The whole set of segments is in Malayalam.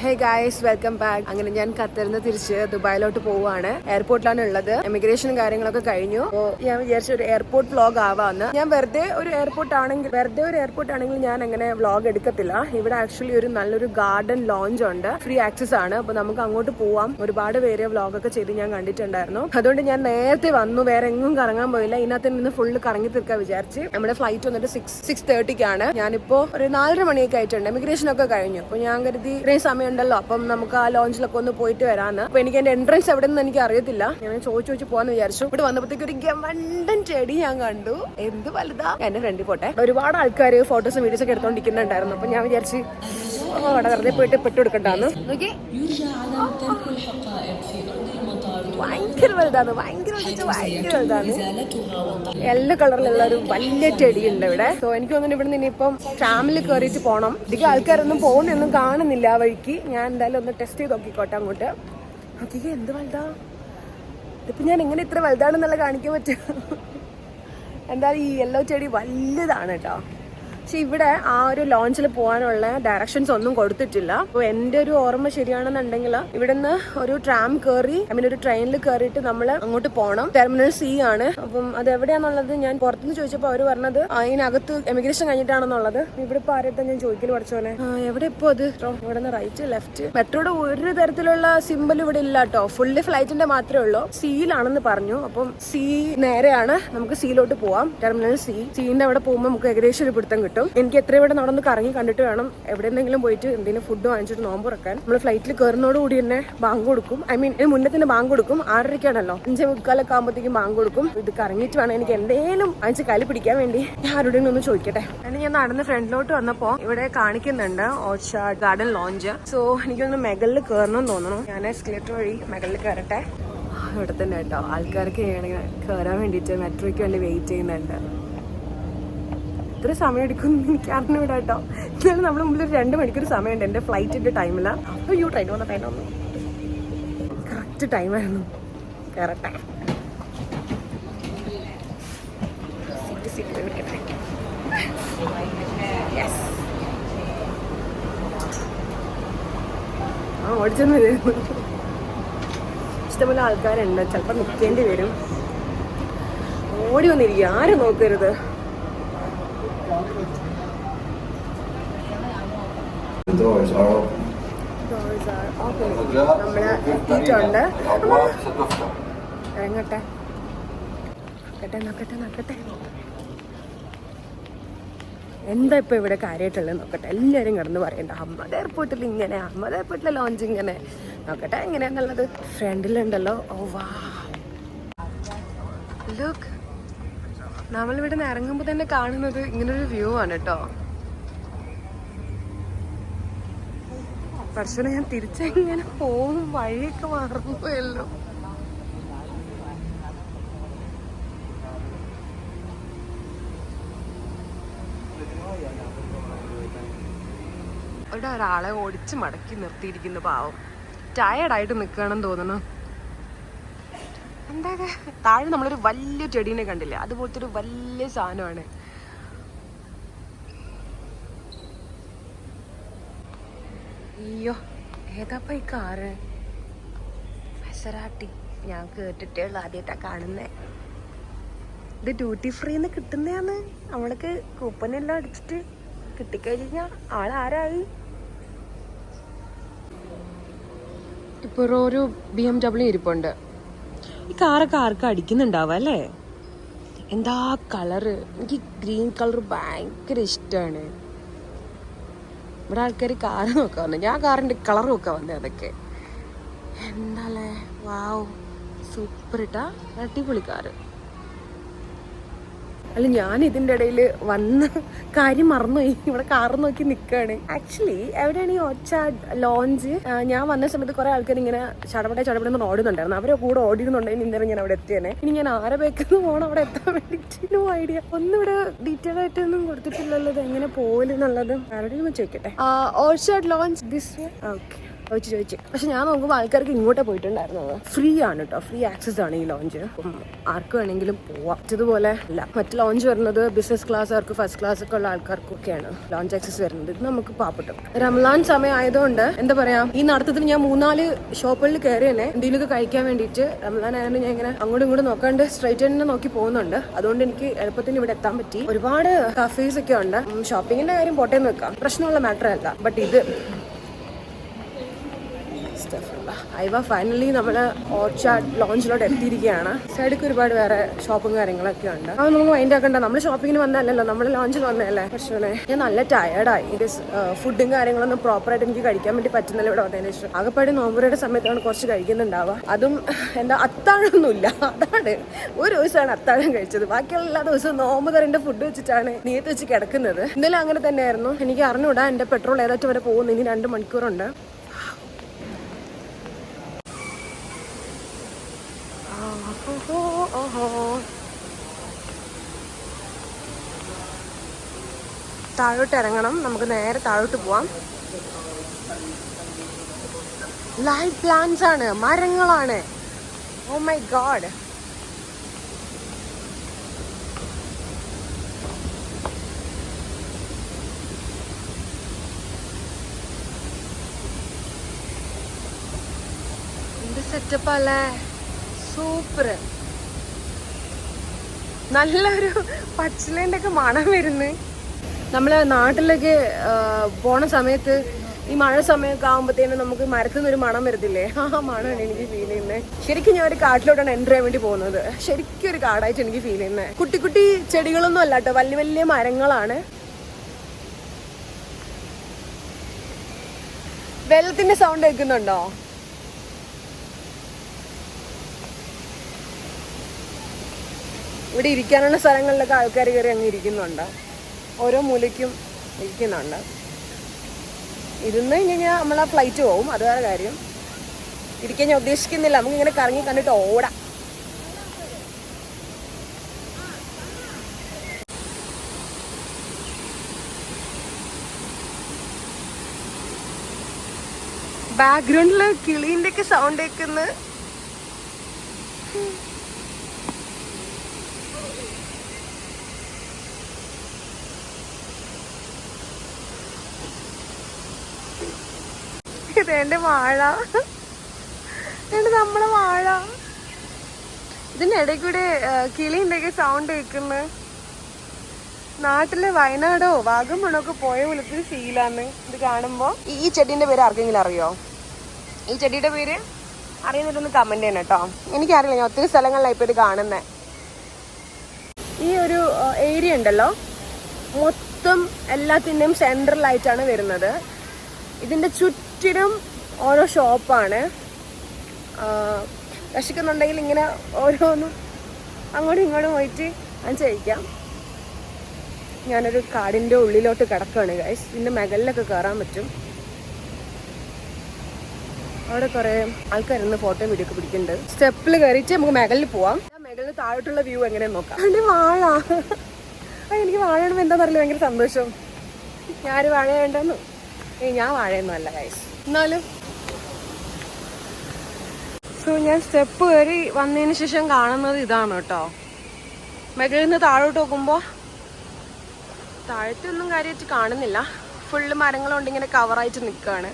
ഹേ ഗായ്സ് വെൽക്കം ബാക്ക് അങ്ങനെ ഞാൻ ഖത്തറിൽ നിന്ന് തിരിച്ച് ദുബായിലോട്ട് പോവാണ് എയർപോർട്ടിലാണ് ഉള്ളത് എമിഗ്രേഷനും കാര്യങ്ങളൊക്കെ കഴിഞ്ഞു. ഞാൻ വിചാരിച്ച ഒരു എയർപോർട്ട് വ്ലോഗ് ആവാന്ന്. ഞാൻ വെറുതെ ഒരു എയർപോർട്ട് ആണെങ്കിൽ വെറുതെ ഒരു എയർപോർട്ട് ആണെങ്കിൽ ഞാൻ അങ്ങനെ വ്ലോഗ് എടുക്കത്തില്ല. ഇവിടെ ആക്ച്വലി ഒരു നല്ലൊരു ഗാർഡൻ ലോഞ്ച് ഉണ്ട്. ഫ്രീ ആക്സസ് ആണ്. അപ്പോൾ നമുക്ക് അങ്ങോട്ട് പോവാം. ഒരുപാട് പേര് വ്ലോഗൊക്കെ ചെയ്ത് ഞാൻ കണ്ടിട്ടുണ്ടായിരുന്നു. അതുകൊണ്ട് ഞാൻ നേരത്തെ വന്നു. വേറെ എങ്ങും കറങ്ങാൻ പോയില്ല. ഇതിനകത്ത് നിന്ന് ഫുള്ള് കറങ്ങി തീർക്കാൻ വിചാരിച്ച്. നമ്മുടെ ഫ്ലൈറ്റ് വന്നിട്ട് സിക്സ് സിക്സ് തേർട്ടിക്കാണ് ഞാനിപ്പോ ഒരു നാലര മണിയൊക്കെ ആയിട്ടുണ്ട്. എമിഗ്രേഷൻ ഒക്കെ കഴിഞ്ഞു. അപ്പോൾ ഞാൻ കരുതി ഇത്രയും സമയം ഉണ്ടല്ലോ അപ്പം നമുക്ക് ആ ലോഞ്ചിലൊക്കെ ഒന്ന് പോയിട്ട് വരാന്ന്. അപ്പൊ എനിക്ക് എന്റെ എൻട്രൻസ് എവിടെ നിന്ന് എനിക്ക് അറിയത്തില്ല. ഞാൻ ചോദിച്ചു ചോദിച്ചു പോകാന്ന് വിചാരിച്ചു. ഇവിടെ വന്നപ്പോഴത്തേക്ക് ഒരു ഗവണ്ടൻ ചെടി ഞാൻ കണ്ടു. എന്ത് വലുതാ? എന്റെ ഫ്രണ്ടിൽ പോട്ടെ. ഒരുപാട് ആൾക്കാർ ഫോട്ടോസും വീഡിയോസ് ഒക്കെ എടുത്തോണ്ടിരിക്കുന്നുണ്ടായിരുന്നു. അപ്പൊ ഞാൻ വിചാരിച്ചു വെറുതെ പോയിട്ട് പെട്ടു കൊടുക്കണ്ടാന്ന് നോക്കി ഭയങ്കര വലുതാണ്. ഭയങ്കര ഭയങ്കര വലുതാണ്. എല്ലാ കളറിലുള്ള ഒരു വലിയ ചെടിയുണ്ട് ഇവിടെ. സോ എനിക്ക് തോന്നുന്നു ഇവിടെ നിന്ന് ഇനിയിപ്പം ട്രാമിൽ കയറിയിട്ട് പോകണം ഇതിക്ക് ആൾക്കാരൊന്നും പോകുന്നൊന്നും കാണുന്നില്ല ആ വഴിക്ക്. ഞാൻ എന്തായാലും ഒന്ന് ടെസ്റ്റ് ചെയ്ത് നോക്കിക്കോട്ടെ അങ്ങോട്ട്. നോക്കിക്കേ എന്ത് വലുതാ? ഇപ്പൊ ഞാൻ എങ്ങനെ ഇത്ര വലുതാണെന്നുള്ള കാണിക്കാൻ പറ്റും എന്തായാലും ഈ യെല്ലോ ചെടി വലുതാണ് കേട്ടോ. പക്ഷെ ഇവിടെ ആ ഒരു ലോഞ്ചിൽ പോകാനുള്ള ഡയറക്ഷൻസ് ഒന്നും കൊടുത്തിട്ടില്ല. അപ്പോൾ എന്റെ ഒരു ഓർമ്മ ശരിയാണെന്നുണ്ടെങ്കിൽ ഇവിടുന്ന് ഒരു ട്രാം കയറി ഐ മീൻ ഒരു ട്രെയിനിൽ കയറിയിട്ട് നമ്മൾ അങ്ങോട്ട് പോകണം ടെർമിനൽ സി ആണ്. അപ്പം അത് എവിടെയാണെന്നുള്ളത് ഞാൻ പുറത്തുനിന്ന് ചോദിച്ചപ്പോൾ അവർ പറഞ്ഞത് അതിനകത്ത് എമിഗ്രേഷൻ കഴിഞ്ഞിട്ടാണെന്നുള്ളത്. ഇവിടെ ഇപ്പോൾ ആരെത്താൻ ഞാൻ ചോദിക്കൽ പഠിച്ചോനെ? എവിടെ ഇപ്പോ അത്? ഇവിടെ നിന്ന് റൈറ്റ് ലെഫ്റ്റ് മെട്രോയുടെ ഒരു തരത്തിലുള്ള സിമ്പിൾ ഇവിടെ ഇല്ല കേട്ടോ ഫുള്ള് ഫ്ലൈറ്റിന്റെ മാത്രമേ ഉള്ളൂ. സിയിലാണെന്ന് പറഞ്ഞു. അപ്പം സി നേരെയാണ്. നമുക്ക് സിയിലോട്ട് പോവാം. ടെർമിനൽ സി സീന്റെ അവിടെ പോകുമ്പോൾ നമുക്ക് ഏകദേശം ഒരു പിടുത്തം കിട്ടും. എനിക്ക് എത്ര ഇവിടെ നടന്ന് കറങ്ങി കണ്ടിട്ട് വേണം എവിടെ എന്തെങ്കിലും പോയിട്ട് എന്തെങ്കിലും ഫുഡ് വാങ്ങിച്ചിട്ട് നോമ്പ് തുറക്കാൻ. നമ്മൾ ഫ്ലൈറ്റിൽ കയറുന്നതോട് കൂടി തന്നെ ബാങ്ക് കൊടുക്കും. ഐ മീൻ മുന്നേ തന്നെ ബാങ്ക് കൊടുക്കും. ആറരയ്ക്കാണല്ലോ. അഞ്ചേ മുക്കാലൊക്കെ ആകുമ്പോഴത്തേക്കും ബാങ്ക് കൊടുക്കും. ഇത് കറങ്ങിയിട്ട് വേണം എനിക്ക് എന്തെങ്കിലും അഞ്ച് കാലി പിടിക്കാൻ വേണ്ടി. ആരോടെങ്കിലും ഒന്ന് ചോദിക്കട്ടെ. അങ്ങനെ ഞാൻ നടന്ന് ഫ്രണ്ടിലോട്ട് വന്നപ്പോ ഇവിടെ കാണിക്കുന്നുണ്ട് ഓർച്ചാർഡ് ഗാർഡൻ ലോഞ്ച്. സോ എനിക്കൊന്ന് മെഗലിൽ കയറണം എന്ന് തോന്നുന്നു. ഞാൻ എസ്കലേറ്റർ വഴി മെഗലിൽ കയറട്ടെ ഇവിടെ തന്നെ കേട്ടോ. ആൾക്കാർക്ക് കയറാൻ വേണ്ടിയിട്ട് മെട്രോയ്ക്ക് വേണ്ടി വെയിറ്റ് ചെയ്യുന്നുണ്ട്. ഇത്ര സമയം എടുക്കും എനിക്ക് അറിഞ്ഞൂടാ കേട്ടോ. എന്നാലും നമ്മുടെ മുമ്പിൽ ഒരു രണ്ട് മണിക്കൂർ സമയമുണ്ട് എന്റെ ഫ്ലൈറ്റിന്റെ ടൈമിൽ അയ്യോ ട്രെയിൻ വന്ന ട്രെയിൻ വന്നു? കറക്റ്റ് ടൈമായിരുന്നു കയറട്ടെ സീറ്റ് സീറ്റ് ആ ഓടിച്ചെന്ന് വരുന്നു. ആൾക്കാരുണ്ട്. ചിലപ്പോൾ നിൽക്കേണ്ടി വരും. ഓടി വന്നിരിക്കും ആരും നോക്കരുത്? doors are open. Doors are open. നമ്മൾ എത്തിയിട്ടുണ്ട്. ഇറങ്ങട്ടെ. നോക്കട്ടെ നോക്കട്ടെ നോക്കട്ടെ. എന്താ ഇപ്പോൾ ഇവിടെ കാര്യമായിട്ടുള്ളത്? നോക്കട്ടെ. എല്ലാരും കിടന്ന് പറയണ്ട. അമ്മത് എയർപോർട്ടിൽ ഇങ്ങനെ അമ്മത് എയർപോർട്ടിലെ ലോഞ്ച് ഇങ്ങനെ. നോക്കട്ടെ എങ്ങനെയാന്നുള്ളത് ഫ്രണ്ടിലുണ്ടല്ലോ ഓ വാ. ലുക്ക് നമ്മളിവിടെ നിന്ന് ഇറങ്ങുമ്പോൾ തന്നെ കാണുന്നത് ഇങ്ങനൊരു വ്യൂ ആണ് കേട്ടോ പക്ഷേ ഞാൻ തിരിച്ചെങ്ങനെ പോകും? വഴിയൊക്കെ മറന്നുപോയല്ലോ. ഇവിടെ ഒരാളെ ഓടിച്ച് മടക്കി നിർത്തിയിരിക്കുന്നു പാവം. ടയർഡായിട്ട് നിൽക്കുകയാണെന്ന് തോന്നുന്നു. എന്താ? താഴെ നമ്മളൊരു വലിയ ചെടീനെ കണ്ടില്ലേ? അതുപോലത്തെ ഒരു വലിയ സാധനമാണ്. അയ്യോ ഏതാപ്പ ഈ കാറ്? മെസറാട്ടി ഞാൻ കേട്ടിട്ടേ ഉള്ളു ആദ്യമായിട്ടാ കാണുന്നേ. ഇത് ഡ്യൂട്ടി ഫ്രീന്ന് കിട്ടുന്നതാന്ന് നമ്മൾക്ക് കൂപ്പനെല്ലാം അടിച്ചിട്ട് കിട്ടിക്കഴിഞ്ഞാൽ ആളാരായി ഇപ്പൊ ഒരു ബി എം ഡബ്ല്യു ഇരിപ്പുണ്ട്. ഈ കാറൊക്കെ ആർക്കും അടിക്കുന്നുണ്ടാവുക അല്ലേ? എന്താ കളറ്? എനിക്ക് ഗ്രീൻ കളർ ഭയങ്കര ഇഷ്ടമാണ് ഇവിടെ ആൾക്കാർ കാറ് നോക്കാൻ വന്നു. ഞാൻ കാറിന്റെ കളർ നോക്കാൻ വന്നത് അതൊക്കെ. എന്താല്ലേ വാവ് സൂപ്പർ ഇട്ടാ അടിപൊളി കാറ്. അല്ല ഞാൻ ഇതിന്റെ ഇടയിൽ വന്ന് കാര്യം മറന്നുപോയി. ഇവിടെ കാർ നോക്കി നിൽക്കുകയാണ് ആക്ച്വലി എവിടെയാണ് ഈ ഒച്ച ലോഞ്ച് ഞാൻ വന്ന സമയത്ത് കുറെ ആൾക്കാർ ഇങ്ങനെ ചടപടെ ചടപടെ ഓടുന്നുണ്ടായിരുന്നു. അവരെ കൂടെ ഓടിയിരുന്നുണ്ടെങ്കിൽ ഇന്നലെ ഞാൻ അവിടെ എത്തിയേനെ. ഇനി ഞാൻ ആരെ ബേക്കെന്ന് പോകണം അവിടെ എത്താൻ വേണ്ടിയിട്ട് നോ ഐഡിയ ഒന്നും ഇവിടെ ഡീറ്റെയിൽ ആയിട്ടൊന്നും കൊടുത്തിട്ടില്ലല്ലോ. ഇത് എങ്ങനെ പോലെന്നുള്ളത് ആരോടെങ്കിലും ചോദിക്കട്ടെ? ഓൾഷാഡ് ലോഞ്ച് ദിസ് ഓക്കെ ചോദിച്ചു ചോദിച്ചു. പക്ഷെ ഞാൻ നോക്കുമ്പോൾ ആൾക്കാർക്ക് ഇങ്ങോട്ടേ പോയിട്ടുണ്ടായിരുന്നത്. ഫ്രീ ആണ് കേട്ടോ ഫ്രീ ആക്സസ് ആണ് ഈ ലോഞ്ച് ആർക്ക് വേണമെങ്കിലും പോവാം. ഇതുപോലെ അല്ല. മറ്റ് ലോഞ്ച് വരുന്നത് ബിസിനസ് ക്ലാസ് ആർക്ക് ഫസ്റ്റ് ക്ലാസ് ഒക്കെ ഉള്ള ആൾക്കാർക്കൊക്കെയാണ് ലോഞ്ച് ആക്സസ് വരുന്നത്. ഇത് നമുക്ക് പാവപ്പെട്ടു റംലാൻ സമയം ആയതുകൊണ്ട് എന്താ പറയാ ഈ നടത്തത്തിന് ഞാൻ മൂന്നാൽ ഷോപ്പുകളിൽ കയറി തന്നെ എന്തെങ്കിലുമൊക്കെ കഴിക്കാൻ വേണ്ടിയിട്ട് റംലാൻ ആയതുകൊണ്ട് ഞാൻ ഇങ്ങനെ അങ്ങോട്ടും ഇങ്ങോട്ടും നോക്കാണ്ട് സ്ട്രൈറ്റ് തന്നെ നോക്കി പോകുന്നുണ്ട്. അതുകൊണ്ട് എനിക്ക് എളുപ്പത്തിന് ഇവിടെ എത്താൻ പറ്റി. ഒരുപാട് കഫേസ് ഒക്കെ ഉണ്ട്. ഷോപ്പിങ്ങിന്റെ കാര്യം പോട്ടേന്ന് വെക്കാം. പ്രശ്നമുള്ള മാറ്റർ അല്ല. ബട്ട് ഇത് ഐവ ഫൈനലി നമ്മൾ ഓർച്ചാർഡ് ലോഞ്ചിലോട്ട് എത്തിയിരിക്കുകയാണ്. സൈഡിക്ക് ഒരുപാട് വേറെ ഷോപ്പും കാര്യങ്ങളൊക്കെ ഉണ്ട്. അത് നമുക്ക് മൈൻഡ് ആക്കണ്ട. നമ്മൾ ഷോപ്പിങ്ങിന് വന്നതല്ലല്ലോ. നമ്മൾ ലോഞ്ചിൽ വന്നതല്ലേ? പക്ഷേ ഞാൻ നല്ല ടയർഡായി ഫുഡും കാര്യങ്ങളൊന്നും പ്രോപ്പറായിട്ട് എനിക്ക് കഴിക്കാൻ വേണ്ടി പറ്റുന്നില്ല ഇവിടെ വന്നതിന് ശേഷം. ആകെപ്പാട് നോമ്പുരയുടെ സമയത്താണ് കുറച്ച് കഴിക്കുന്നുണ്ടാവുക. അതും എന്താ അത്താഴമൊന്നുമില്ല. അതാണ്. ഒരു ദിവസമാണ് അത്താഴം കഴിച്ചത്. ബാക്കിയുള്ള എല്ലാ ദിവസവും നോമ്പ് തരേണ്ട ഫുഡ് വെച്ചിട്ടാണ് നീത്ത് വെച്ച് കിടക്കുന്നത്. ഇന്നലെ അങ്ങനെ തന്നെയായിരുന്നു. എനിക്ക് അറിഞ്ഞൂടാ എന്റെ പെട്രോൾ ഏതാറ്റം വരെ പോകുന്നു. ഇനി രണ്ട് മണിക്കൂറുണ്ട്. ഓഹോ. താഴോട്ട് ഇറങ്ങണം. നമുക്ക് നേരെ താഴോട്ട് പോവാം. ലൈവ് പ്ലാന്റ്സ് ആണ്. മരങ്ങളാണ്. ഓ മൈ ഗാഡ് സെറ്റപ്പ് അല്ലേ സൂപ്പർ നല്ലൊരു പച്ചിലേന്റെ ഒക്കെ മണം വരുന്നു. നമ്മൾ നാട്ടിലൊക്കെ പോണ സമയത്ത് ഈ മഴ സമയമൊക്കെ ആകുമ്പോഴത്തേനും നമുക്ക് മരത്തിൽ നിന്ന് ഒരു മണം വരത്തില്ലേ? ആ മണമാണ് എനിക്ക് ഫീൽ ചെയ്യുന്നത് ശരിക്കും ഞാൻ ഒരു കാട്ടിലോട്ടാണ് എന്റർ ചെയ്യാൻ വേണ്ടി പോകുന്നത്. ശരിക്കും ഒരു കാടായിട്ട് എനിക്ക് ഫീൽ ചെയ്യുന്നത് കുട്ടി കുട്ടി ചെടികളൊന്നും അല്ല കേട്ടോ വലിയ വലിയ മരങ്ങളാണ്. വെള്ളത്തിന്റെ സൗണ്ട് കേൾക്കുന്നുണ്ടോ? ഇവിടെ ഇരിക്കാനുള്ള സ്ഥലങ്ങളിലൊക്കെ ആൾക്കാർ കയറി അങ്ങ് ഇരിക്കുന്നുണ്ട്. ഓരോ മൂലയ്ക്കും ഇരിക്കുന്നുണ്ട്. ഇരുന്ന് കഴിഞ്ഞാൽ നമ്മൾ ആ ഫ്ലൈറ്റ് പോവും. അത് വേറെ കാര്യം. ഇരിക്കാൻ ഞാൻ ഉദ്ദേശിക്കുന്നില്ല. നമുക്ക് ഇങ്ങനെ കറങ്ങി കണ്ടിട്ട് ഓടാം. ബാക്ക്ഗ്രൗണ്ടിൽ കിളീന്റെ ഒക്കെ സൗണ്ട് കേൾക്കുന്ന. ഇത് എന്റെ വാഴ. എന്റെ നമ്മളെ വാഴ. ഇതിന്റെ ഇടയിൽ കൂടെ ഒക്കെ സൗണ്ട് കേൾക്കുന്നത് നാട്ടിൽ വയനാടോ വാഗമണോ ഒക്കെ പോയ പോലത്തെ ഫീലാണ് ഇത് കാണുമ്പോ. ഈ ചെടീന്റെ പേര് ആർക്കെങ്കിലും അറിയോ? ഈ ചെടിയുടെ പേര്? അറിയുന്നിട്ടൊന്ന് കമന്റ് ചെയ്യണം കേട്ടോ. എനിക്കറിയില്ല ഞാൻ ഒത്തിരി സ്ഥലങ്ങളിലാണ് ഇപ്പൊ ഇത് കാണുന്നത് ഈ ഒരു ഏരിയ ഉണ്ടല്ലോ. മൊത്തം എല്ലാത്തിന്റെയും സെൻട്രലായിട്ടാണ് വരുന്നത്. ഇതിന്റെ ഇതിന്റെ ചുറ്റിനും ഓരോ ഷോപ്പാണ്. വിശക്കുന്നുണ്ടെങ്കിൽ ഇങ്ങനെ ഓരോന്നും അങ്ങോട്ടും ഇങ്ങോട്ടും പോയിട്ട് ഞാൻ കഴിക്കാം ഞാനൊരു കാടിന്റെ ഉള്ളിലോട്ട് കിടക്കുകയാണ് ഗൈസ് ഇതിന്റെ മുകളിലൊക്കെ കയറാൻ പറ്റും. അവിടെ കുറേ ആൾക്കാരുന്ന് ഫോട്ടോ വീഡിയോ ഒക്കെ പിടിക്കുന്നുണ്ട്. സ്റ്റെപ്പിൽ കയറിയിട്ട് നമുക്ക് മുകളിൽ പോവാം. മുകളിൽ താഴോട്ടുള്ള വ്യൂ എങ്ങനെയാണ് നോക്കാം. അതിന്റെ വാഴ. എനിക്ക് വാഴ കാണുമ്പോൾ എന്താ പറയുക ഭയങ്കര സന്തോഷം. ഞാൻ വാഴ വേണ്ടെന്ന് ഞാൻ വാഴയൊന്നും അല്ല ഗൈസ് എന്നാലും. സോ ഞാൻ സ്റ്റെപ്പ് കയറി വന്നതിന് ശേഷം കാണുന്നത് ഇതാണ് കേട്ടോ. മുകളിൽ താഴോട്ട് നോക്കുമ്പോൾ താഴത്തൊന്നും കാര്യമായിട്ട് കാണുന്നില്ല. ഫുള്ള് മരങ്ങളുണ്ട് ഇങ്ങനെ കവറായിട്ട് നിൽക്കുകയാണ്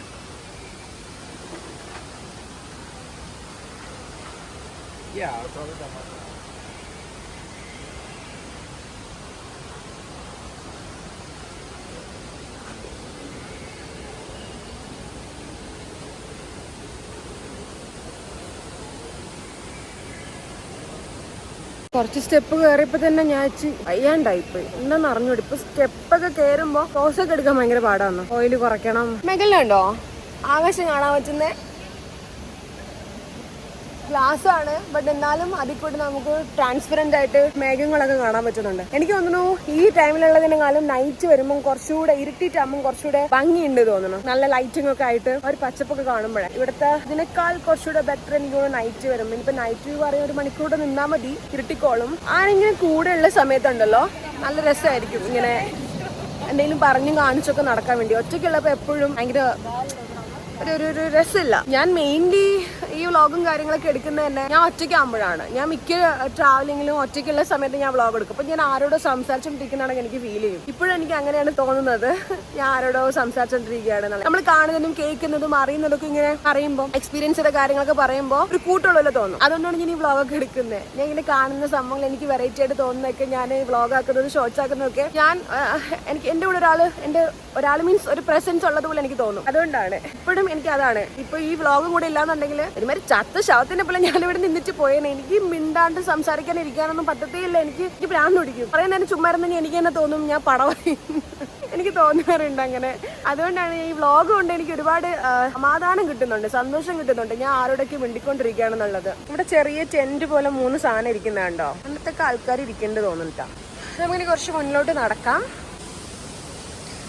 കുറച്ച് സ്റ്റെപ്പ് കയറിയപ്പോ തന്നെ ഞാൻ ഇച്ചി വയ്യാണ്ടായിപ്പോയി എന്താന്ന് അറിഞ്ഞൂടി? ഇപ്പൊ സ്റ്റെപ്പൊക്കെ കയറുമ്പോ ഒക്കെ എടുക്കാൻ ഭയങ്കര പാടാണ് ഓയിൽ കുറയ്ക്കണം. മെഗലുണ്ടോ ആകാശം കാണാൻ പറ്റുന്നേ? ഗ്ലാസ് ആണ് ബട്ട് എന്നാലും അതിൽ കൂടി നമുക്ക് ട്രാൻസ്പെറന്റ് ആയിട്ട് മേഘങ്ങളൊക്കെ കാണാൻ പറ്റുന്നുണ്ട്. എനിക്ക് തോന്നുന്നു ഈ ടൈമിലുള്ളതിനെക്കാളും നൈറ്റ് വരുമ്പോൾ കുറച്ചുകൂടെ ഇരുട്ടിട്ടാകുമ്പോൾ കുറച്ചുകൂടെ ഭംഗിയുണ്ട് തോന്നുന്നു. നല്ല ലൈറ്റിംഗ് ഒക്കെ ആയിട്ട് ഒരു പച്ചപ്പൊക്കെ കാണുമ്പോഴേ. ഇവിടുത്തെ ഇതിനേക്കാൾ കുറച്ചുകൂടെ ബെറ്റർ എനിക്ക് തോന്നുന്നു നൈറ്റ് വരുമ്പോൾ ഇനിയിപ്പോൾ നൈറ്റ് പറയുന്ന ഒരു മണിക്കൂർ നിന്നാൽ മതി ഇരുട്ടിക്കോളും. ആരെങ്കിലും കൂടെ ഉള്ള സമയത്തുണ്ടല്ലോ നല്ല രസമായിരിക്കും ഇങ്ങനെ എന്തെങ്കിലും പറഞ്ഞു കാണിച്ചൊക്കെ നടക്കാൻ വേണ്ടി. ഒറ്റയ്ക്കുള്ളപ്പോൾ എപ്പോഴും ഭയങ്കര ഒരു ഒരു രസമില്ല. ഞാൻ മെയിൻലി ഈ വ്ളോഗും കാര്യങ്ങളൊക്കെ എടുക്കുന്നത് തന്നെ ഞാൻ ഒറ്റയ്ക്കാകുമ്പോഴാണ് ഞാൻ മിക്ക ട്രാവലിങ്ങിലും ഒറ്റയ്ക്കുള്ള സമയത്ത് ഞാൻ വ്ളോഗ് എടുക്കും. അപ്പം ഞാൻ ആരോടോ സംസാരിച്ചുകൊണ്ടിരിക്കുന്നതാണെങ്കിൽ എനിക്ക് ഫീൽ ചെയ്യും. ഇപ്പോഴും എനിക്ക് അങ്ങനെയാണ് തോന്നുന്നത്. ഞാൻ ആരോടോ സംസാരിച്ചുകൊണ്ടിരിക്കുകയാണ് നമ്മൾ കാണുന്നതും കേൾക്കുന്നതും അറിയുന്നതൊക്കെ ഇങ്ങനെ പറയുമ്പോൾ എക്സ്പീരിയൻസ് ചെയ്ത കാര്യങ്ങളൊക്കെ പറയുമ്പോൾ ഒരു കൂട്ടുള്ളല്ലോ തോന്നും. അതുകൊണ്ടാണ് ഞാൻ ഈ വ്ളോഗൊക്കെ എടുക്കുന്നത്. ഞാൻ ഇങ്ങനെ കാണുന്ന സംഭവങ്ങൾ എനിക്ക് വെറൈറ്റി ആയിട്ട് തോന്നുന്നതൊക്കെ ഞാൻ വ്ളോഗ് ആക്കുന്നത് ഷോർട്സ് ആക്കുന്നതൊക്കെ ഞാൻ എനിക്ക് എന്റെ കൂടെ ഒരാൾ എന്റെ ഒരാൾ മീൻസ് ഒരു പ്രസൻസ് ഉള്ളത് പോലെ എനിക്ക് തോന്നും. അതുകൊണ്ടാണ്. ഇപ്പോഴും എനിക്ക് അതാണ്. ഇപ്പൊ ഈ വ്ളോഗും കൂടെ ഇല്ലാന്നുണ്ടെങ്കിൽ ഒരുമാതിരി ചത്ത ശവത്തിന്റെ പോലെ ഞാൻ ഇവിടെ നിന്നിട്ട് പോയേനെ. എനിക്ക് മിണ്ടാണ്ട് സംസാരിക്കാൻ ഇരിക്കാനൊന്നും പറ്റത്തേ ഇല്ല എനിക്ക് എനിക്ക് ഭ്രാന്ത് പിടിക്കും. കുറേ നേരം ചുമ്മാ എനിക്ക് തന്നെ തോന്നും ഞാൻ പടമായി എനിക്ക് തോന്നാറുണ്ട് അങ്ങനെ. അതുകൊണ്ടാണ് ഈ വ്ളോഗ് കൊണ്ട് എനിക്ക് ഒരുപാട് സമാധാനം കിട്ടുന്നുണ്ട് സന്തോഷം കിട്ടുന്നുണ്ട്. ഞാൻ ആരോടൊക്കെ മിണ്ടിക്കൊണ്ടിരിക്കുകയാണെന്നുള്ളത്. ഇവിടെ ചെറിയ ടെന്റ് പോലെ മൂന്ന് സാധനം ഇരിക്കുന്നുണ്ടോ? അന്നത്തെ ആൾക്കാർ ഇരിക്കേണ്ടത് തോന്നുന്നുട്ടാ നമുക്കിനി കുറച്ച് മുന്നിലോട്ട് നടക്കാം.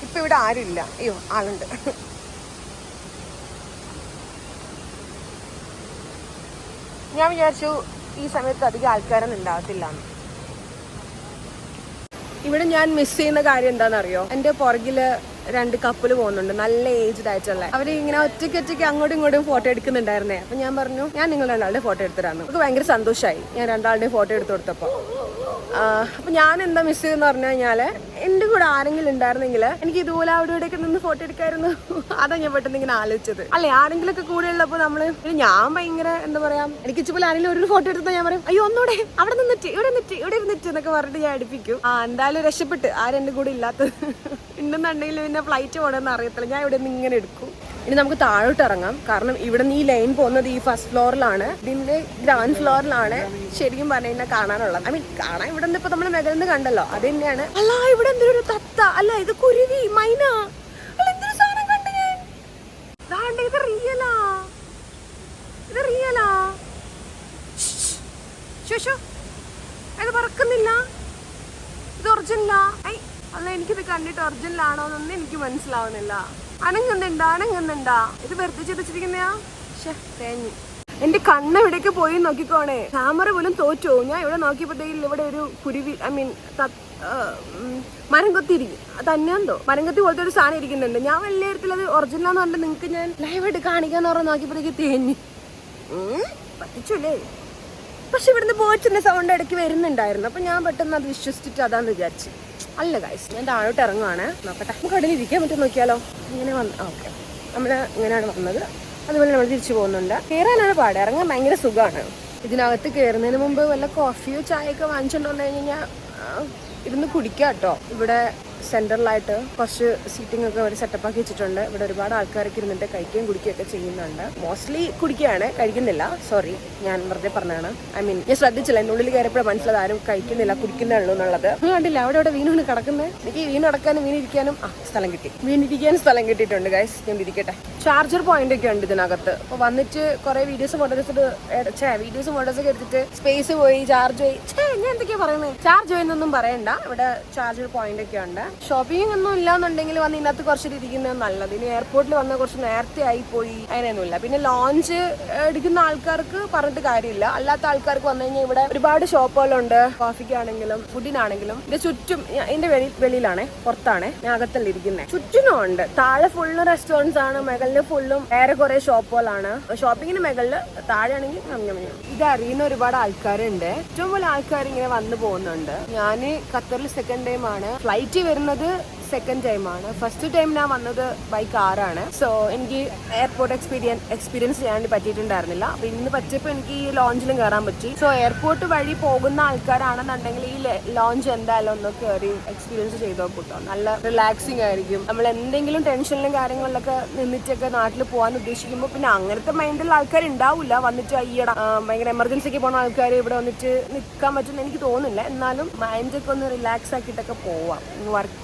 ഇപ്പൊ ഇവിടെ ആരുമില്ല. അയ്യോ ആളുണ്ട്. ഞാൻ വിചാരിച്ചു ഈ സമയത്ത് അധികം ആൾക്കാരൊന്നും ഉണ്ടാവത്തില്ല ഇവിടെ ഞാൻ മിസ് ചെയ്യുന്ന കാര്യം എന്താണെന്നറിയോ? എന്റെ പുറകിൽ രണ്ട് കപ്പിൽ പോകുന്നുണ്ട്. നല്ല ഏജ്ഡ് ആയിട്ടുള്ള. അവർ ഇങ്ങനെ ഒറ്റയ്ക്ക് ഒറ്റയ്ക്ക് അങ്ങോട്ടും ഇങ്ങോട്ടും ഫോട്ടോ എടുക്കുന്നുണ്ടായിരുന്നേ. അപ്പൊ ഞാൻ പറഞ്ഞു ഞാൻ നിങ്ങൾ രണ്ടാളുടെ ഫോട്ടോ എടുത്തിരുന്നു നമുക്ക് ഭയങ്കര സന്തോഷമായി ഞാൻ രണ്ടാളുടെയും ഫോട്ടോ എടുത്തു കൊടുത്തപ്പോ. ആ, അപ്പൊ ഞാൻ എന്താ മിസ് ചെയ്തെന്ന് പറഞ്ഞു കഴിഞ്ഞാൽ എന്റെ കൂടെ ആരെങ്കിലും ഉണ്ടായിരുന്നെങ്കിൽ എനിക്ക് ഇതുപോലെ അവിടെ ഇവിടെയൊക്കെ നിന്ന് ഫോട്ടോ എടുക്കായിരുന്നു. അതാ ഞാൻ പെട്ടെന്ന് ഇങ്ങനെ ആലോചിച്ചത്. അല്ലെ ആരെങ്കിലും ഒക്കെ കൂടെ ഉള്ളപ്പോ നമ്മൾ ഞാൻ ഭയങ്കര എന്താ പറയാ എനിക്ക് ഇച്ചുപോലെ ആരെങ്കിലും ഒരു ഫോട്ടോ എടുത്താൽ ഞാൻ പറയും അയ്യോ ഒന്നൂടെ അവിടെ നിന്നിട്ട് ഇവിടെ നിന്നിട്ട് ഇവിടെ ഇരുന്നിട്ട് എന്നൊക്കെ പറഞ്ഞിട്ട് ഞാൻ അടുപ്പിക്കും. ആ എന്തായാലും രക്ഷപ്പെട്ട് ആരെന്റെ കൂടെ ഇല്ലാത്തത്. ഉണ്ടെന്നുണ്ടെങ്കിൽ പിന്നെ ഫ്ലൈറ്റ് പോകണമെന്ന് അറിയത്തില്ല. ഞാൻ ഇവിടെ നിന്ന് ഇങ്ങനെ എടുക്കും. ഇനി നമുക്ക് താഴോട്ട് ഇറങ്ങാം. കാരണം ഇവിടെ നിന്ന് ഈ ലൈൻ പോകുന്നത് ഈ ഫസ്റ്റ് ഫ്ലോറിലാണ് ഇതിന്റെ ഗ്രൗണ്ട് ഫ്ലോറിലാണ് ശരിക്കും പറഞ്ഞു കഴിഞ്ഞാൽ കാണാനുള്ളത്. ഐ മീൻ കാണാൻ ഇവിടെ നിന്ന് ഇപ്പൊ നമ്മൾ മെഗലിൽ നിന്ന് കണ്ടല്ലോ. അത് തന്നെയാണ്. അല്ല ഇവിടെ എന്തൊരു തത്ത. അല്ല ഇത് കുരുവി മൈന. ഇത് റിയലാ റിയലാ പറക്കുന്നില്ല. ഇത് ഒറിജിനലാ അല്ല എനിക്കിത് കണ്ടിട്ട് ഒറിജിനൽ ആണോ എന്നൊന്നും എനിക്ക് മനസ്സിലാവുന്നില്ല. അനങ്ങുന്നുണ്ടാ? അനങ്ങുന്നുണ്ടാ? ഇത് വെറുതെ ചെയ്തിരിക്കുന്നയാ ഷേ തേഞ്ഞു. എന്റെ കണ്ണ് ഇവിടേക്ക് പോയി നോക്കിക്കോണേ. ക്യാമറ പോലും തോറ്റു. ഞാൻ ഇവിടെ നോക്കിയപ്പോഴത്തേക്കും ഇവിടെ ഒരു കുരുവി ഐ മീൻ മരം കൊത്തിയിരിക്കും തന്നെയാന്തോ മരം കൊത്തി പോലത്തെ ഒരു സാധനം ഇരിക്കുന്നുണ്ട്. ഞാൻ വലിയ തരത്തിൽ അത് ഒറിജിനലാന്ന് പറഞ്ഞിട്ട് നിങ്ങൾക്ക് ഞാൻ ലൈവായിട്ട് കാണിക്കാന്ന് പറഞ്ഞ് നോക്കിയപ്പോഴത്തേക്ക് തേഞ്ഞു. പറ്റിച്ചല്ലേ? പക്ഷെ ഇവിടുന്ന് ബോച്ചിന്റെ സൗണ്ട് ഇടയ്ക്ക് വരുന്നുണ്ടായിരുന്നു. അപ്പൊ ഞാൻ പെട്ടെന്ന് അത് വിശ്വസിച്ചിട്ട് അതാന്ന് വിചാരിച്ചു. അല്ല ഗൈസ് ഞാൻ താഴോട്ട് ഇറങ്ങുവാണ്. നോക്കട്ടെ. നമുക്ക് കടലിൽ ഇരിക്കാൻ പറ്റും നോക്കിയാലോ? ഇങ്ങനെ വന്ന് ഓക്കെ നമ്മൾ ഇങ്ങനെയാണ് വന്നത്. അതുപോലെ നമ്മൾ തിരിച്ചു പോകുന്നുണ്ട്. കയറാനാണ് പാട്. ഇറങ്ങാൻ ഭയങ്കര സുഖമാണ്. ഇതിനകത്ത് കയറുന്നതിന് മുമ്പ് വല്ല കോഫിയോ ചായയൊക്കെ വാങ്ങിച്ചോണ്ട് വന്നു കഴിഞ്ഞാൽ ഇരുന്ന് കുടിക്കാം കേട്ടോ ഇവിടെ സെന്ററിലായിട്ട് കുറച്ച് സീറ്റിംഗ് ഒക്കെ അവർ സെറ്റപ്പ് ആക്കി വെച്ചിട്ടുണ്ട്. ഇവിടെ ഒരുപാട് ആൾക്കാരൊക്കെ ഇരുന്നിട്ട് കഴിക്കുകയും കുടിക്കുകയൊക്കെ ചെയ്യുന്നുണ്ട്. മോസ്റ്റ്ലി കുടിക്കുകയാണ്. കഴിക്കുന്നില്ല. സോറി ഞാൻ വെറുതെ പറഞ്ഞതാണ്. ഐ മീൻ ഞാൻ ശ്രദ്ധിച്ചില്ല. എന്റെ ഉള്ളിൽ കയറിയപ്പോഴും മനസ്സിലായത് ആരും കഴിക്കുന്നില്ല കുടിക്കുന്നേ ഉള്ളൂ എന്നുള്ളത്. നിങ്ങൾ കണ്ടില്ല. അവിടെ അവിടെ വീണ് കിടക്കുന്നത് എനിക്ക് വീണ് കിടക്കാനും വീണിരിക്കാനും ആ സ്ഥലം കിട്ടി. വീണിരിക്കാനും സ്ഥലം കിട്ടിയിട്ടുണ്ട് ഗൈസ് ഞാൻ ഇരിക്കട്ടെ ചാർജർ പോയിന്റ് ഒക്കെ ഉണ്ട് ഇതിനകത്ത്. അപ്പോൾ വന്നിട്ട് കുറെ വീഡിയോസ് ഫോട്ടോസ് ഛേ വീഡിയോസ് ഫോട്ടോസ് ഒക്കെ എടുത്തിട്ട് സ്പേസ് പോയി ചാർജ് പോയി. ഛേ ഞാൻ എന്തൊക്കെയാ പറയുന്നത് ചാർജ് പോയെന്നൊന്നും പറയണ്ട. ഇവിടെ ചാർജർ പോയിന്റ് ഒക്കെ ഉണ്ട്. ഷോപ്പിംഗ് ഒന്നും ഇല്ലാന്നുണ്ടെങ്കിൽ വന്ന് ഇതിനകത്ത് കുറച്ച് ഇരിക്കുന്നത് നല്ലത്. ഇനി എയർപോർട്ടിൽ വന്ന കുറച്ച് നേരത്തെ ആയി പോയി. അങ്ങനെയൊന്നുമില്ല. പിന്നെ ലോഞ്ച് എടുക്കുന്ന ആൾക്കാർക്ക് പറഞ്ഞിട്ട് കാര്യമില്ല. അല്ലാത്ത ആൾക്കാർക്ക് വന്നു കഴിഞ്ഞാൽ ഇവിടെ ഒരുപാട് ഷോപ്പുകളുണ്ട്. കോഫിക്കാണെങ്കിലും ഫുഡിനാണെങ്കിലും ഇതിന്റെ ചുറ്റും ഇതിന്റെ വെളി വെളിയിലാണേ പുറത്താണേ ഞാൻ അകത്തല്ല ഇരിക്കുന്നത് ചുറ്റിനും ഉണ്ട്. താഴെ ഫുള്ള് റെസ്റ്റോറന്റ്സ് ആണ് മുകളിൽ ഫുള്ളും വേറെ കുറെ ഷോപ്പുകളാണ് ഷോപ്പിങ്ങിന് മുകളിൽ താഴെയാണെങ്കിൽ അറിയുന്ന ഒരുപാട് ആൾക്കാരുണ്ട്. ഏറ്റവും കൂടുതൽ ആൾക്കാർ ഇങ്ങനെ വന്നു പോകുന്നുണ്ട്. ഞാൻ ഖത്തറിൽ സെക്കൻഡ് ടൈം ആണ്. ഫ്ലൈറ്റ് വരുന്നത് സെക്കൻഡ് ടൈം ആണ്. ഫസ്റ്റ് ടൈം ഞാൻ വന്നത് ബൈ കാറാണ് സോ എനിക്ക് എയർപോർട്ട് എക്സ്പീരിയൻസ് എക്സ്പീരിയൻസ് ചെയ്യാൻ പറ്റിയിട്ടുണ്ടായിരുന്നില്ല. അപ്പൊ ഇന്ന് പറ്റിയപ്പോൾ എനിക്ക് ഈ ലോഞ്ചിലും കയറാൻ പറ്റി. സോ എയർപോർട്ട് വഴി പോകുന്ന ആൾക്കാരാണെന്നുണ്ടെങ്കിൽ ഈ ലോഞ്ച് എന്തായാലും ഒന്ന് കയറി എക്സ്പീരിയൻസ് ചെയ്ത് നോക്കൂട്ടോ നല്ല റിലാക്സിങ് ആയിരിക്കും. നമ്മൾ എന്തെങ്കിലും ടെൻഷനിലും കാര്യങ്ങളിലൊക്കെ നിന്നിട്ടൊക്കെ നാട്ടിൽ പോകാൻ ഉദ്ദേശിക്കുമ്പോൾ പിന്നെ അങ്ങനത്തെ മൈൻഡുള്ള ആൾക്കാർ ഉണ്ടാവില്ല വന്നിട്ട് അയ്യട ഭയങ്കര എമർജൻസിക്ക് പോകുന്ന ആൾക്കാർ ഇവിടെ വന്നിട്ട് നിൽക്കാൻ പറ്റുമെന്ന് എനിക്ക് തോന്നുന്നില്ല. എന്നാലും മൈൻഡൊക്കെ ഒന്ന് റിലാക്സ് ആക്കിയിട്ടൊക്കെ പോവാം. വർക്ക്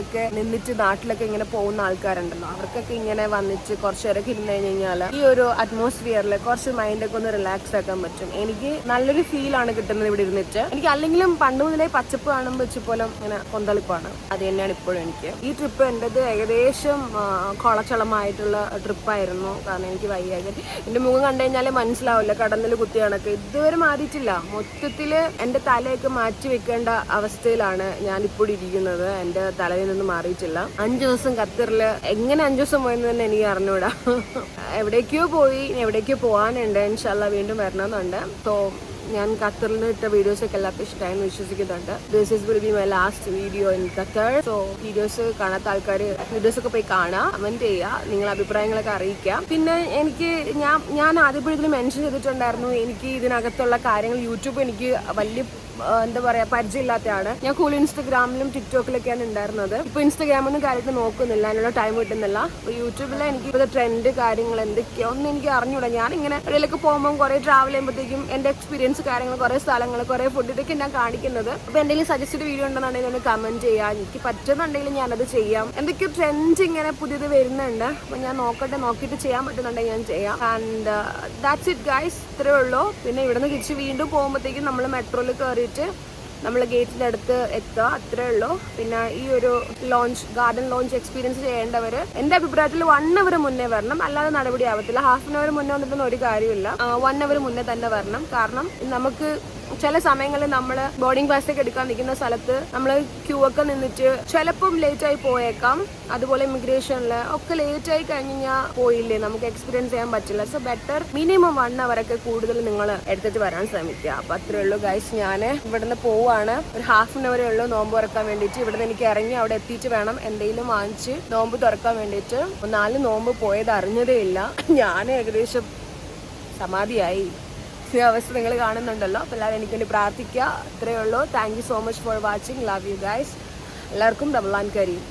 പ്രഷറിലൊക്കെ നിന്നിട്ട് നാട്ടിലൊക്കെ ഇങ്ങനെ പോകുന്ന ആൾക്കാരുണ്ടല്ലോ. അവർക്കൊക്കെ ഇങ്ങനെ വന്നിച്ച് കുറച്ച് നേരമൊക്കെ ഇരുന്ന് കഴിഞ്ഞ് കഴിഞ്ഞാൽ ഈ ഒരു അറ്റ്മോസ്ഫിയറിൽ കുറച്ച് മൈൻഡൊക്കെ ഒന്ന് റിലാക്സ് ആക്കാൻ പറ്റും. എനിക്ക് നല്ലൊരു ഫീൽ ആണ് കിട്ടുന്നത് ഇവിടെ ഇരുന്നിട്ട്. എനിക്ക് അല്ലെങ്കിലും പണ്ട് മുതലേ പച്ചപ്പ് കാണുമ്പോൾ വെച്ച് പോലെ ഇങ്ങനെ കൊന്തളിപ്പാണ്. അത് തന്നെയാണ് ഇപ്പോഴും എനിക്ക്. ഈ ട്രിപ്പ് എന്റെത് ഏകദേശം കൊളച്ചളമായിട്ടുള്ള ട്രിപ്പായിരുന്നു കാരണം എനിക്ക് വയ്യാകെ എന്റെ മുഖം കണ്ടു കഴിഞ്ഞാലേ മനസ്സിലാവില്ല. കടന്നിൽ കുത്തി കണക്ക് ഇതുവരെ മാറിയിട്ടില്ല. മൊത്തത്തിൽ എന്റെ തലയൊക്കെ മാറ്റി വെക്കേണ്ട അവസ്ഥയിലാണ് ഞാൻ ഇപ്പോൾ ഇരിക്കുന്നത്. എന്റെ തലയിൽ പോയെന്നൊന്നും മാറിയിട്ടില്ല. അഞ്ചു ദിവസം ഖത്തറിൽ എങ്ങനെ അഞ്ചു ദിവസം പോയെന്ന് തന്നെ എനിക്ക് അറിഞ്ഞൂടാ. എവിടേക്കോ പോയി എവിടേക്കോ പോകാനുണ്ട് ഇൻഷാല്ല വീണ്ടും വരണമെന്നുണ്ട്. സോ ഞാൻ ഖത്തറിൽ ഇട്ട വീഡിയോസ് ഒക്കെ എല്ലാവർക്കും ഇഷ്ടമായെന്ന് വിശ്വസിക്കുന്നുണ്ട്. This is will be my last video in Qatar so videos കാണാത്ത ആൾക്കാർ വീഡിയോസ് ഒക്കെ പോയി കാണാം കമന്റ് ചെയ്യുക നിങ്ങളുടെ അഭിപ്രായങ്ങളൊക്കെ അറിയിക്കാം. പിന്നെ എനിക്ക് ഞാൻ ഞാൻ ആദ്യപ്പോഴത്തേക്കും മെൻഷൻ ചെയ്തിട്ടുണ്ടായിരുന്നു എനിക്ക് ഇതിനകത്തുള്ള കാര്യങ്ങൾ യൂട്യൂബ് എനിക്ക് വലിയ എന്താ പറയാ പരിചയമില്ലാത്തതാണ് ഞാൻ കൂടുതൽ ഇൻസ്റ്റഗ്രാമിലും ടിക്ടോക്കിലൊക്കെയാണ് ഉണ്ടായിരുന്നത്. ഇപ്പൊ ഇൻസ്റ്റാഗ്രാമൊന്നും കാര്യമായിട്ട് നോക്കുന്നില്ല. അതിനുള്ള ടൈം കിട്ടുന്നില്ല. അപ്പൊ യൂട്യൂബിൽ എനിക്ക് ഇപ്പോഴത്തെ ട്രെൻഡ് കാര്യങ്ങൾ എന്തൊക്കെയാ ഒന്നും എനിക്ക് അറിഞ്ഞൂടാ. ഞാൻ ഇങ്ങനെ ഇടയിലൊക്കെ പോകുമ്പോൾ കുറെ ട്രാവൽ ചെയ്യുമ്പോഴത്തേക്കും എന്റെ എക്സ്പീരിയൻസ് കാര്യങ്ങൾ കുറെ സ്ഥലങ്ങൾ കുറെ ഫുഡ് ഇതൊക്കെ ഞാൻ കാണിക്കുന്നത്. അപ്പൊ എന്തെങ്കിലും സജസ്റ്റഡ് വീഡിയോ ഉണ്ടെന്നുണ്ടെങ്കിൽ ഒന്ന് കമന്റ് ചെയ്യാം. എനിക്ക് പറ്റുന്നുണ്ടെങ്കിൽ ഞാനത് ചെയ്യാം. എന്തൊക്കെ ട്രെൻഡ് ഇങ്ങനെ പുതിയത് വരുന്നുണ്ട്. അപ്പൊ ഞാൻ നോക്കട്ടെ നോക്കിയിട്ട് ചെയ്യാൻ പറ്റുന്നുണ്ടെങ്കിൽ ഞാൻ ചെയ്യാം. ആൻഡ് ദാറ്റ്സ് ഇറ്റ് ഗൈസ് ഇത്രേ ഉള്ളൂ. പിന്നെ ഇവിടുന്ന് തിരിച്ച് വീണ്ടും പോകുമ്പോഴത്തേക്കും നമ്മൾ മെട്രോയിൽ കയറിയിട്ട് നമ്മൾ ഗേറ്റിന്റെ അടുത്ത് എത്തുക അത്രേ ഉള്ളൂ. പിന്നെ ഈ ഒരു ലോഞ്ച് ഗാർഡൻ ലോഞ്ച് എക്സ്പീരിയൻസ് ചെയ്യേണ്ടവർ എന്റെ അഭിപ്രായത്തിൽ വൺ അവർ മുന്നേ വരണം. അല്ലാതെ നടപടി ആവത്തില്ല. ഹാഫ് ആൻ അവർ മുന്നേ വന്നിട്ടൊന്നും ഒരു കാര്യമില്ല വൺ അവർ മുന്നേ തന്നെ വരണം. കാരണം നമുക്ക് ചില സമയങ്ങളിൽ നമ്മൾ ബോർഡിംഗ് പാസ് ഒക്കെ എടുക്കാൻ നിൽക്കുന്ന സ്ഥലത്ത് നമ്മൾ ക്യൂ ഒക്കെ നിന്നിട്ട് ചിലപ്പം ലേറ്റ് ആയി പോയേക്കാം. അതുപോലെ ഇമിഗ്രേഷനിൽ ഒക്കെ ലേറ്റ് ആയി കഴിഞ്ഞ് കഴിഞ്ഞാൽ പോയില്ലേ? നമുക്ക് എക്സ്പീരിയൻസ് ചെയ്യാൻ പറ്റില്ല. സോ ബെറ്റർ മിനിമം വൺ അവറൊക്കെ കൂടുതൽ നിങ്ങൾ എടുത്തിട്ട് വരാൻ ശ്രമിക്കുക. അപ്പൊ അത്രേ ഉള്ളൂ ഗൈസ് ഞാൻ ഇവിടുന്ന് പോവാണ്. ഒരു ഹാഫ് ആൻ അവറേ ഉള്ളൂ നോമ്പ് തുറക്കാൻ വേണ്ടിയിട്ട്. ഇവിടുന്ന് എനിക്ക് ഇറങ്ങി അവിടെ എത്തിയിട്ട് വേണം എന്തെങ്കിലും വാങ്ങിച്ച് നോമ്പ് തുറക്കാൻ വേണ്ടിയിട്ട്. നാല് നോമ്പ് പോയത് അറിഞ്ഞതേ ഇല്ല. ഞാൻ ഏകദേശം സമാധിയായി. ഈ അവസ്ഥ നിങ്ങൾ കാണുന്നുണ്ടല്ലോ. അപ്പോൾ എല്ലാവരും എനിക്ക് വേണ്ടി പ്രാർത്ഥിക്കുക. അത്രയേ ഉള്ളൂ. Thank you so much for watching love you guys എല്ലാവർക്കും റമലാൻ കരീം.